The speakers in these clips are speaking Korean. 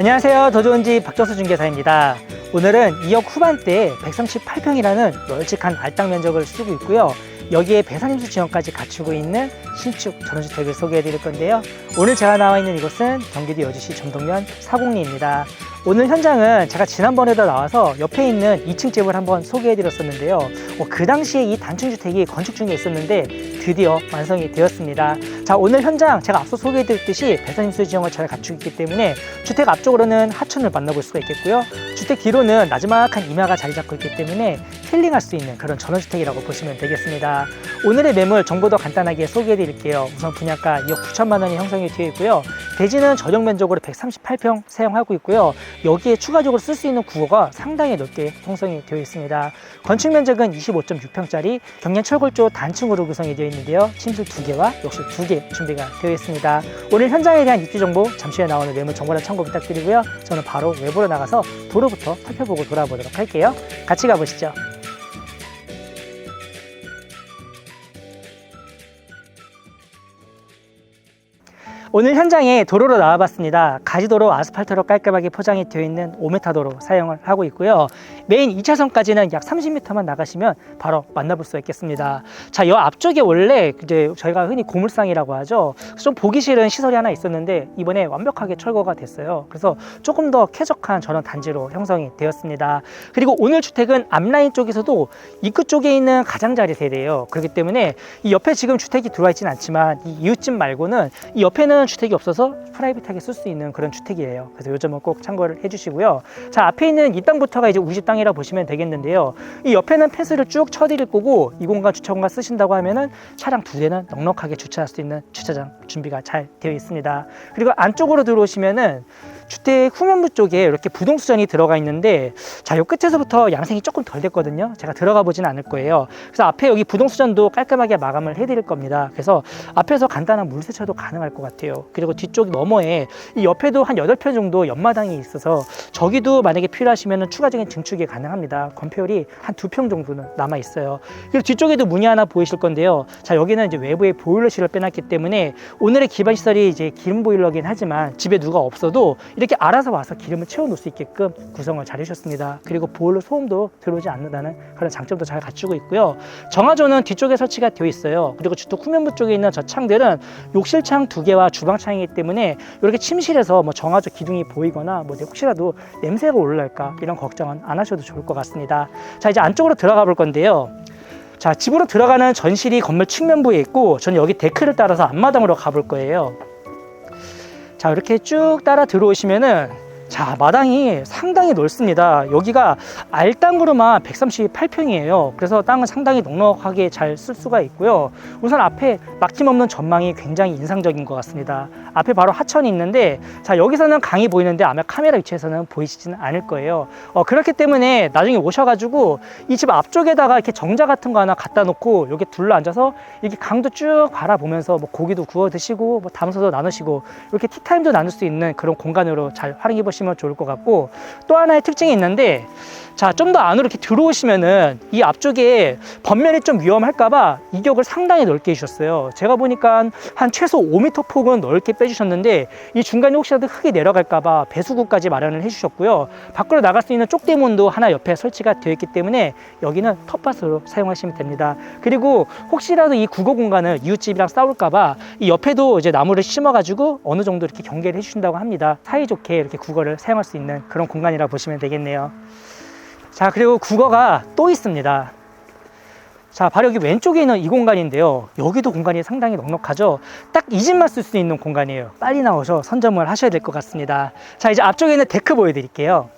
안녕하세요. 더 좋은 집 박정수 중개사입니다. 오늘은 2억 후반대에 138평이라는 널찍한 알땅 면적을 쓰고 있고요. 여기에 배산임수 지원까지 갖추고 있는 신축 전원주택을 소개해 드릴 건데요. 오늘 제가 나와 있는 이곳은 경기도 여주시 점동면 사공리입니다. 오늘 현장은 제가 지난번에도 나와서 옆에 있는 2층 집을 한번 소개해 드렸었는데요. 어, 그 당시에 이 단층주택이 건축 중에 있었는데 드디어 완성이 되었습니다. 자, 오늘 현장 제가 앞서 소개해 드렸듯이 배산임수 지형을 잘 갖추고 있기 때문에 주택 앞쪽으로는 하천을 만나볼 수가 있겠고요. 주택 뒤로는 나지막한 임야가 자리 잡고 있기 때문에 힐링할 수 있는 그런 전원주택이라고 보시면 되겠습니다. 오늘의 매물 정보도 간단하게 소개해 드릴게요. 우선 분양가 2억 9천만 원이 형성이 되어 있고요. 대지는 전용 면적으로 138평 사용하고 있고요. 여기에 추가적으로 쓸 수 있는 구호가 상당히 넓게 형성이 되어 있습니다. 건축 면적은 25.6평짜리 경량 철골조 단층으로 구성이 되어 있는데요. 침실 2개와 욕실 2개 준비가 되어 있습니다. 오늘 현장에 대한 입지 정보 잠시 후에 나오는 매물 정보란 참고 부탁드리고요. 저는 바로 외부로 나가서 도로부터 살펴보고 돌아보도록 할게요. 같이 가보시죠. 오늘 현장에 도로로 나와봤습니다. 가지도로 아스팔트로 깔끔하게 포장이 되어 있는 5m 도로 사용을 하고 있고요. 메인 2차선까지는 약 30m만 나가시면 바로 만나볼 수 있겠습니다. 자, 이 앞쪽에 원래 이제 저희가 흔히 고물상이라고 하죠. 좀 보기 싫은 시설이 하나 있었는데 이번에 완벽하게 철거가 됐어요. 그래서 조금 더 쾌적한 전원 단지로 형성이 되었습니다. 그리고 오늘 주택은 앞라인 쪽에서도 입구 쪽에 있는 가장자리 세대예요. 그렇기 때문에 이 옆에 지금 주택이 들어와 있지는 않지만 이 이웃집 말고는 이 옆에는 주택이 없어서 프라이빗하게 쓸 수 있는 그런 주택이에요. 그래서 요 점은 꼭 참고를 해주시고요. 자 앞에 있는 이 땅부터가 이제 우리 집 땅이라 보시면 되겠는데요. 이 옆에는 펜스를 쭉 쳐드릴 거고 이 공간 주차 공간 쓰신다고 하면은 차량 두 대는 넉넉하게 주차할 수 있는 주차장 준비가 잘 되어 있습니다. 그리고 안쪽으로 들어오시면은 주택 후면부 쪽에 이렇게 부동수전이 들어가 있는데 자, 요 끝에서부터 양생이 조금 덜 됐거든요. 제가 들어가 보진 않을 거예요. 그래서 앞에 여기 부동수전도 깔끔하게 마감을 해드릴 겁니다. 그래서 앞에서 간단한 물 세차도 가능할 것 같아요. 그리고 뒤쪽 너머에 이 옆에도 한 8편 정도 연마당이 있어서 저기도 만약에 필요하시면 추가적인 증축이 가능합니다. 건폐율이 한 두 평 정도는 남아 있어요. 그리고 뒤쪽에도 문이 하나 보이실 건데요. 자, 여기는 이제 외부에 보일러실을 빼놨기 때문에 오늘의 기반 시설이 이제 기름 보일러긴 하지만 집에 누가 없어도 이렇게 알아서 와서 기름을 채워 놓을 수 있게끔 구성을 잘 해주셨습니다. 그리고 보일러 소음도 들어오지 않는다는 그런 장점도 잘 갖추고 있고요. 정화조는 뒤쪽에 설치가 되어 있어요. 그리고 주택 후면부 쪽에 있는 저 창들은 욕실 창 두 개와 주방 창이기 때문에 이렇게 침실에서 뭐 정화조 기둥이 보이거나 뭐 혹시라도 냄새가 올라올까 이런 걱정은 안 하셔도 좋을 것 같습니다. 자 이제 안쪽으로 들어가 볼 건데요. 자 집으로 들어가는 전실이 건물 측면부에 있고 저는 여기 데크를 따라서 앞마당으로 가볼 거예요. 자 이렇게 쭉 따라 들어오시면은 자 마당이 상당히 넓습니다. 여기가 알땅으로만 138평이에요. 그래서 땅은 상당히 넉넉하게 잘 쓸 수가 있고요. 우선 앞에 막힘없는 전망이 굉장히 인상적인 것 같습니다. 앞에 바로 하천이 있는데 자 여기서는 강이 보이는데 아마 카메라 위치에서는 보이시지는 않을 거예요. 어, 그렇기 때문에 나중에 오셔가지고 이 집 앞쪽에다가 이렇게 정자 같은 거 하나 갖다 놓고 여기 둘러 앉아서 이렇게 강도 쭉 바라보면서 뭐 고기도 구워 드시고 뭐 담소도 나누시고 이렇게 티타임도 나눌 수 있는 그런 공간으로 잘 활용해 보시면 좋을 것 같고 또 하나의 특징이 있는데 자, 좀 더 안으로 이렇게 들어오시면은 이 앞쪽에 번면이 좀 위험할까봐 이격을 상당히 넓게 해주셨어요. 제가 보니까 한 최소 5m 폭은 넓게 빼주셨는데 이 중간에 혹시라도 흙이 내려갈까봐 배수구까지 마련을 해주셨고요. 밖으로 나갈 수 있는 쪽대문도 하나 옆에 설치가 되어 있기 때문에 여기는 텃밭으로 사용하시면 됩니다. 그리고 혹시라도 이 국어 공간을 이웃집이랑 싸울까봐 이 옆에도 이제 나무를 심어가지고 어느 정도 이렇게 경계를 해주신다고 합니다. 사이좋게 이렇게 국어를 사용할 수 있는 그런 공간이라 고 보시면 되겠네요. 자, 그리고 국어가 또 있습니다. 자, 바로 여기 왼쪽에 있는 이 공간인데요. 여기도 공간이 상당히 넉넉하죠. 딱 이 집만 쓸 수 있는 공간이에요. 빨리 나오셔 선점을 하셔야 될 것 같습니다. 자, 이제 앞쪽에 있는 데크 보여드릴게요.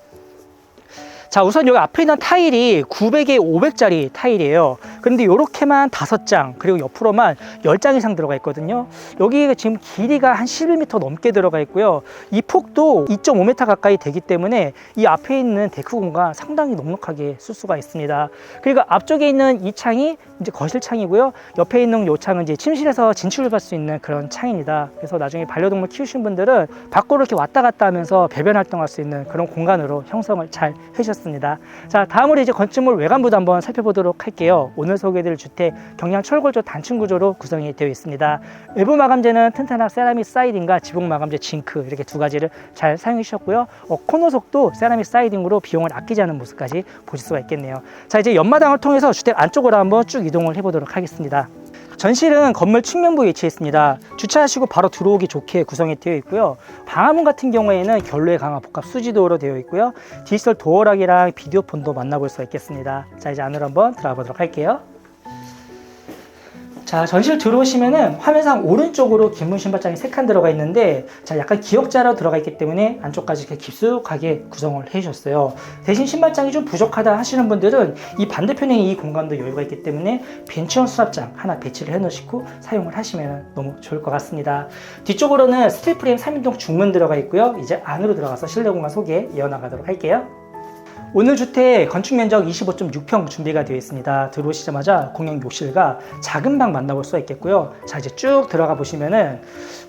자, 우선 여기 앞에 있는 타일이 900에 500짜리 타일이에요. 근데 이렇게만 다섯 장 그리고 옆으로만 10장 이상 들어가 있거든요. 여기 지금 길이가 한 11m 넘게 들어가 있고요. 이 폭도 2.5m 가까이 되기 때문에 이 앞에 있는 데크 공간 상당히 넉넉하게 쓸 수가 있습니다. 그리고 앞쪽에 있는 이 창이 이제 거실 창이고요. 옆에 있는 이 창은 이제 침실에서 진출을 갈수 있는 그런 창입니다. 그래서 나중에 반려동물 키우신 분들은 밖으로 이렇게 왔다 갔다 하면서 배변 활동할 수 있는 그런 공간으로 형성을 잘 해주셨습니다. 자, 다음으로 이제 건축물 외관부도 한번 살펴보도록 할게요. 오늘 오늘 소개드릴 주택 경량 철골조 단층 구조로 구성이 되어 있습니다. 외부 마감재는 튼튼한 세라믹 사이딩과 지붕 마감재 징크 이렇게 두 가지를 잘 사용해 주셨고요. 어, 코너석도 세라믹 사이딩으로 비용을 아끼지 않은 모습까지 보실 수가 있겠네요. 자 이제 연마당을 통해서 주택 안쪽으로 한번 쭉 이동을 해보도록 하겠습니다. 전실은 건물 측면부에 위치해 있습니다. 주차하시고 바로 들어오기 좋게 구성이 되어 있고요. 방화문 같은 경우에는 결로에 강화 복합 수지도어로 되어 있고요. 디지털 도어락이랑 비디오 폰도 만나볼 수가 있겠습니다. 자 이제 안으로 한번 들어가 보도록 할게요. 자, 전실 들어오시면은 화면상 오른쪽으로 긴문 신발장이 세칸 들어가 있는데 자, 약간 기역자로 들어가 있기 때문에 안쪽까지 이렇게 깊숙하게 구성을 해 주셨어요. 대신 신발장이 좀 부족하다 하시는 분들은 이 반대편에 이 공간도 여유가 있기 때문에 벤치형 수납장 하나 배치를 해 놓으시고 사용을 하시면 너무 좋을 것 같습니다. 뒤쪽으로는 스틸 프레임 3인동 중문 들어가 있고요. 이제 안으로 들어가서 실내 공간 소개 이어나가도록 할게요. 오늘 주택 건축 면적 25.6평 준비가 되어 있습니다. 들어오시자마자 공용 욕실과 작은 방 만나볼 수가 있겠고요. 자 이제 쭉 들어가 보시면은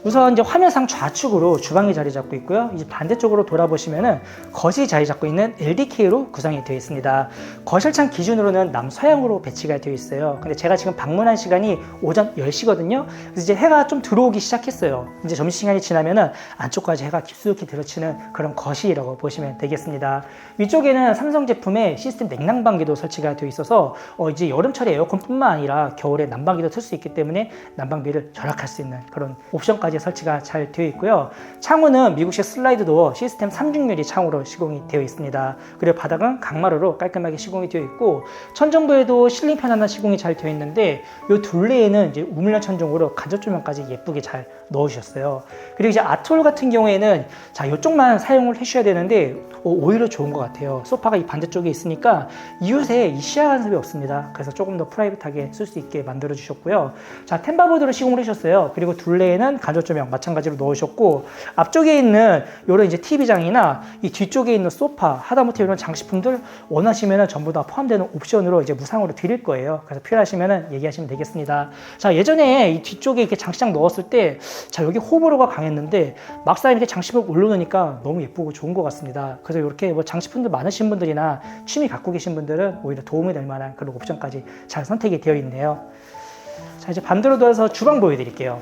우선 이제 화면상 좌측으로 주방이 자리 잡고 있고요. 이제 반대쪽으로 돌아보시면은 거실이 자리 잡고 있는 LDK로 구성이 되어 있습니다. 거실창 기준으로는 남서향으로 배치가 되어 있어요. 근데 제가 지금 방문한 시간이 오전 10시거든요. 그래서 이제 해가 좀 들어오기 시작했어요. 이제 점심시간이 지나면은 안쪽까지 해가 깊숙이 들어치는 그런 거실이라고 보시면 되겠습니다. 위쪽에는 삼성 제품의 시스템 냉난방기도 설치가 되어 있어서 어 이제 여름철에 에어컨뿐만 아니라 겨울에 난방기도 틀 수 있기 때문에 난방비를 절약할 수 있는 그런 옵션까지 설치가 잘 되어 있고요. 창호는 미국식 슬라이드 도어 시스템 3중 유리 창호로 시공이 되어 있습니다. 그리고 바닥은 강마루로 깔끔하게 시공이 되어 있고 천정부에도 실링 팬 하나 시공이 잘 되어 있는데 이 둘레에는 이제 우물형 천정으로 간접 조명까지 예쁘게 잘 넣으셨어요. 그리고 이제 아트홀 같은 경우에는 자 이쪽만 사용을 해주셔야 되는데 어, 오히려 좋은 것 같아요. 소파가 이 반대쪽에 있으니까 이웃에 이 시야 간섭이 없습니다. 그래서 조금 더 프라이빗하게 쓸 수 있게 만들어 주셨고요. 자 템바보드로 시공을 해주셨어요. 그리고 둘레에는 간접 조명 마찬가지로 넣으셨고 앞쪽에 있는 이런 이제 TV장이나 이 뒤쪽에 있는 소파 하다못해 이런 장식품들 원하시면은 전부 다 포함되는 옵션으로 이제 무상으로 드릴 거예요. 그래서 필요하시면은 얘기하시면 되겠습니다. 자 예전에 이 뒤쪽에 이렇게 장식장 넣었을 때 자 여기 호불호가 강했는데 막상 이렇게 장식을 올려놓으니까 너무 예쁘고 좋은 것 같습니다. 그래서 이렇게 뭐 장식품들 많으신 분 들이나 취미 갖고 계신 분들은 오히려 도움이 될 만한 그런 옵션까지 잘 선택이 되어 있네요. 자 이제 반대로 돌아서 주방 보여드릴게요.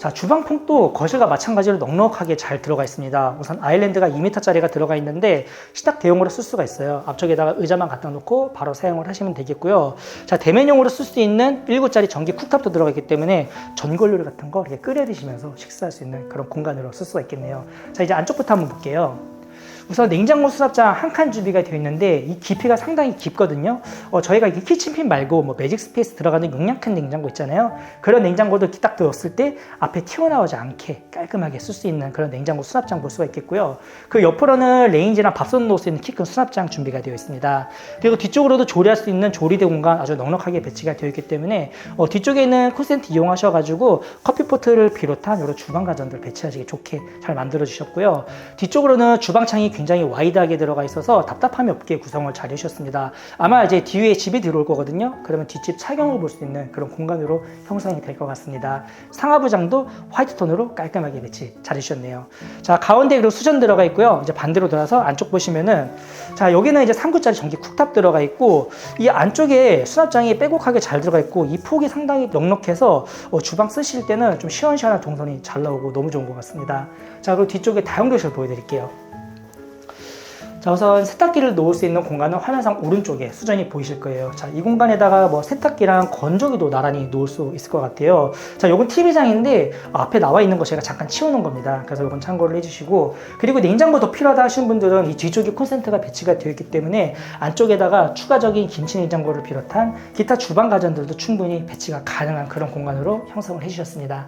자 주방통도 거실과 마찬가지로 넉넉하게 잘 들어가 있습니다. 우선 아일랜드가 2m짜리가 들어가 있는데 식탁 대용으로 쓸 수가 있어요. 앞쪽에다가 의자만 갖다 놓고 바로 사용을 하시면 되겠고요. 자 대면용으로 쓸 수 있는 1구짜리 전기 쿡탑도 들어가 있기 때문에 전골 요리 같은 거 이렇게 끓여 드시면서 식사할 수 있는 그런 공간으로 쓸 수가 있겠네요. 자 이제 안쪽부터 한번 볼게요. 우선 냉장고 수납장 한 칸 준비가 되어 있는데 이 깊이가 상당히 깊거든요. 어, 저희가 이게 키친핀 말고 뭐 매직 스페이스 들어가는 용량 큰 냉장고 있잖아요. 그런 냉장고도 딱 들었을 때 앞에 튀어나오지 않게 깔끔하게 쓸 수 있는 그런 냉장고 수납장 볼 수가 있겠고요. 그 옆으로는 레인지나 밥솥 놓을 수 있는 키 큰 수납장 준비가 되어 있습니다. 그리고 뒤쪽으로도 조리할 수 있는 조리대 공간 아주 넉넉하게 배치가 되어 있기 때문에 어, 뒤쪽에 있는 콘센트 이용하셔가지고 커피포트를 비롯한 여러 주방 가전들 배치하시기 좋게 잘 만들어 주셨고요. 뒤쪽으로는 주방창이 굉장히 와이드하게 들어가 있어서 답답함이 없게 구성을 잘 해주셨습니다. 아마 이제 뒤에 집이 들어올 거거든요. 그러면 뒷집 차경을 볼 수 있는 그런 공간으로 형성이 될 것 같습니다. 상하부장도 화이트 톤으로 깔끔하게 배치 잘 해주셨네요. 자 가운데 그리고 수전 들어가 있고요. 이제 반대로 돌아서 안쪽 보시면은 자 여기는 이제 3구짜리 전기 쿡탑 들어가 있고 이 안쪽에 수납장이 빼곡하게 잘 들어가 있고 이 폭이 상당히 넉넉해서 어, 주방 쓰실 때는 좀 시원시원한 동선이 잘 나오고 너무 좋은 것 같습니다. 자 그리고 뒤쪽에 다용도실 보여드릴게요. 자 우선 세탁기를 놓을 수 있는 공간은 화면상 오른쪽에 수전이 보이실 거예요. 자 이 공간에다가 뭐 세탁기랑 건조기도 나란히 놓을 수 있을 것 같아요. 자 요건 TV장인데 앞에 나와 있는 거 제가 잠깐 치워놓은 겁니다. 그래서 요건 참고를 해주시고 그리고 냉장고 더 필요하다 하시는 분들은 이 뒤쪽에 콘센트가 배치가 되어 있기 때문에 안쪽에다가 추가적인 김치 냉장고를 비롯한 기타 주방 가전들도 충분히 배치가 가능한 그런 공간으로 형성을 해주셨습니다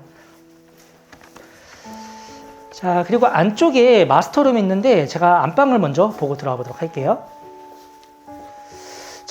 자 그리고 안쪽에 마스터룸이 있는데 제가 안방을 먼저 보고 들어가 보도록 할게요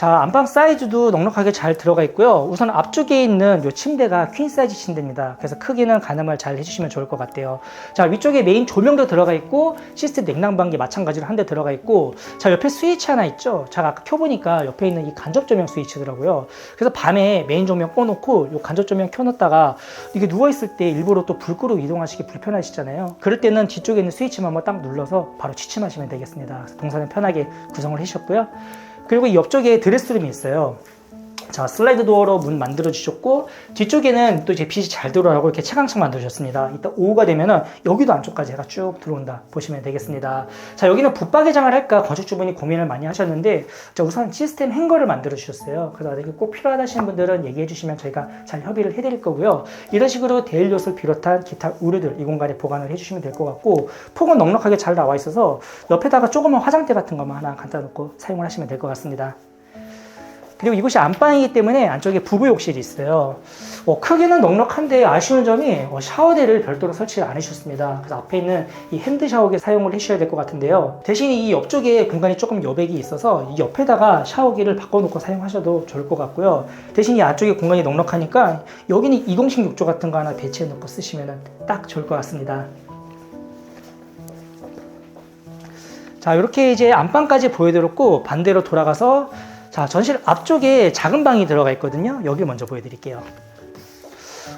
자 안방 사이즈도 넉넉하게 잘 들어가 있고요. 우선 앞쪽에 있는 이 침대가 퀸 사이즈 침대입니다. 그래서 크기는 가늠을 잘 해주시면 좋을 것 같아요. 자 위쪽에 메인 조명도 들어가 있고 시스템 냉난방기 마찬가지로 한 대 들어가 있고 자 옆에 스위치 하나 있죠? 자 아까 켜보니까 옆에 있는 이 간접 조명 스위치더라고요. 그래서 밤에 메인 조명 꺼놓고 이 간접 조명 켜놓다가 이게 누워있을 때 일부러 또 불 끄고 이동하시기 불편하시잖아요. 그럴 때는 뒤쪽에 있는 스위치만 한번 딱 눌러서 바로 취침하시면 되겠습니다. 동선을 편하게 구성을 해주셨고요 그리고 이 옆쪽에 드레스룸이 있어요. 자 슬라이드 도어로 문 만들어 주셨고 뒤쪽에는 또 이제 빛이 잘 들어오라고 이렇게 채광창 만들어 주셨습니다. 이따 오후가 되면은 여기도 안쪽까지 해가 쭉 들어온다 보시면 되겠습니다. 자 여기는 붙박이장을 할까 건축주분이 고민을 많이 하셨는데 자 우선 시스템 행거를 만들어 주셨어요. 그래서 이게 꼭 필요하다시는 분들은 얘기해 주시면 저희가 잘 협의를 해 드릴 거고요. 이런 식으로 데일리옷을 비롯한 기타 우르들 이 공간에 보관을 해 주시면 될 것 같고 폭은 넉넉하게 잘 나와 있어서 옆에다가 조그만 화장대 같은 것만 하나 갖다 놓고 사용을 하시면 될 것 같습니다. 그리고 이곳이 안방이기 때문에 안쪽에 부부 욕실이 있어요. 어, 크기는 넉넉한데 아쉬운 점이 어, 샤워대를 별도로 설치를 안 해주셨습니다. 그래서 앞에 있는 이 핸드 샤워기 사용을 해주셔야 될 것 같은데요. 대신 이 옆쪽에 공간이 조금 여백이 있어서 이 옆에다가 샤워기를 바꿔놓고 사용하셔도 좋을 것 같고요. 대신 이 안쪽에 공간이 넉넉하니까 여기는 이동식 욕조 같은 거 하나 배치해놓고 쓰시면 딱 좋을 것 같습니다. 자 이렇게 이제 안방까지 보여드렸고 반대로 돌아가서 자 전실 앞쪽에 작은 방이 들어가 있거든요. 여기 먼저 보여드릴게요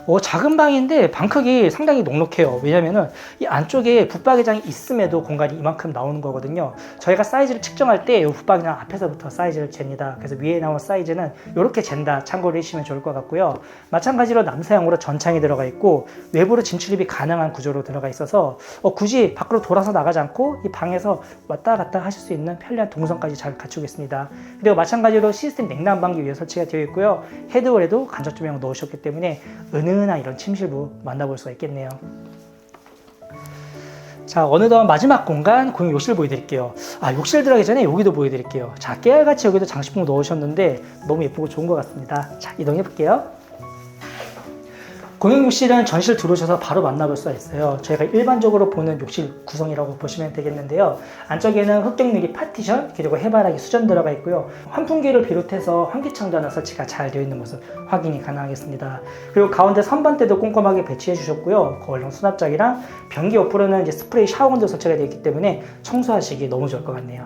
어, 작은 방인데 방 크기 상당히 넉넉해요. 왜냐면은 이 안쪽에 붙박이장이 있음에도 공간이 이만큼 나오는 거거든요. 저희가 사이즈를 측정할 때 이 붙박이장 앞에서부터 사이즈를 잽니다. 그래서 위에 나온 사이즈는 이렇게 잰다. 참고를 해주시면 좋을 것 같고요. 마찬가지로 남사형으로 전창이 들어가 있고 외부로 진출입이 가능한 구조로 들어가 있어서 어, 굳이 밖으로 돌아서 나가지 않고 이 방에서 왔다 갔다 하실 수 있는 편리한 동선까지 잘 갖추고 있습니다. 그리고 마찬가지로 시스템 냉난방기 위에 설치가 되어 있고요. 헤드홀에도 간접 조명 넣으셨기 때문에 은은 한 이런 침실부 만나볼 수가 있겠네요. 자, 어느덧 마지막 공간 공용 욕실 보여드릴게요. 아, 욕실 들어가기 전에 여기도 보여드릴게요. 자, 깨알같이 여기도 장식품 넣으셨는데 너무 예쁘고 좋은 것 같습니다. 자, 이동해 볼게요. 공용 욕실은 전실 들어오셔서 바로 만나볼 수가 있어요. 저희가 일반적으로 보는 욕실 구성이라고 보시면 되겠는데요. 안쪽에는 흑경유리 파티션 그리고 해바라기 수전 들어가 있고요. 환풍기를 비롯해서 환기창자나 설치가 잘 되어 있는 모습 확인이 가능하겠습니다. 그리고 가운데 선반대도 꼼꼼하게 배치해 주셨고요. 거울형 수납장이랑 변기 옆으로는 이제 스프레이 샤워건도 설치가 되어 있기 때문에 청소하시기 너무 좋을 것 같네요.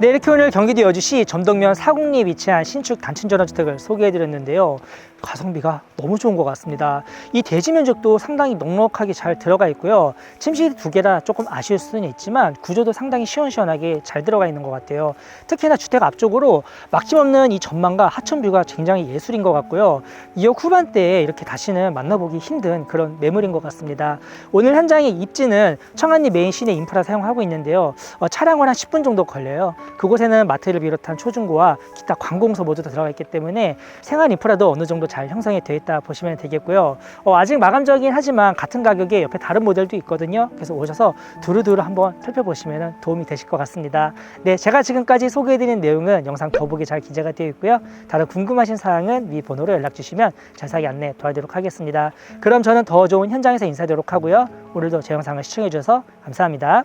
네, 이렇게 오늘 경기도 여주시 점동면 사곡리에 위치한 신축 단층 전원주택을 소개해드렸는데요. 가성비가 너무 좋은 것 같습니다. 이 대지 면적도 상당히 넉넉하게 잘 들어가 있고요. 침실이 두 개라 조금 아쉬울 수는 있지만 구조도 상당히 시원시원하게 잘 들어가 있는 것 같아요. 특히나 주택 앞쪽으로 막힘없는 이 전망과 하천뷰가 굉장히 예술인 것 같고요. 2억 후반대에 이렇게 다시는 만나보기 힘든 그런 매물인 것 같습니다. 오늘 현장의 입지는 청안리 메인 시내 인프라 사용하고 있는데요. 어, 차량은 한 10분 정도 걸려요. 그곳에는 마트를 비롯한 초중고와 기타 관공서 모두 다 들어가 있기 때문에 생활 인프라도 어느 정도 잘 형성이 되어 있다 보시면 되겠고요. 어, 아직 마감적이긴 하지만 같은 가격에 옆에 다른 모델도 있거든요. 그래서 오셔서 두루두루 한번 살펴보시면 도움이 되실 것 같습니다. 네, 제가 지금까지 소개해드린 내용은 영상 더보기 잘 기재가 되어 있고요. 다른 궁금하신 사항은 위 번호로 연락 주시면 자세하게 안내 도와드리도록 하겠습니다. 그럼 저는 더 좋은 현장에서 인사드리도록 하고요. 오늘도 제 영상을 시청해 주셔서 감사합니다.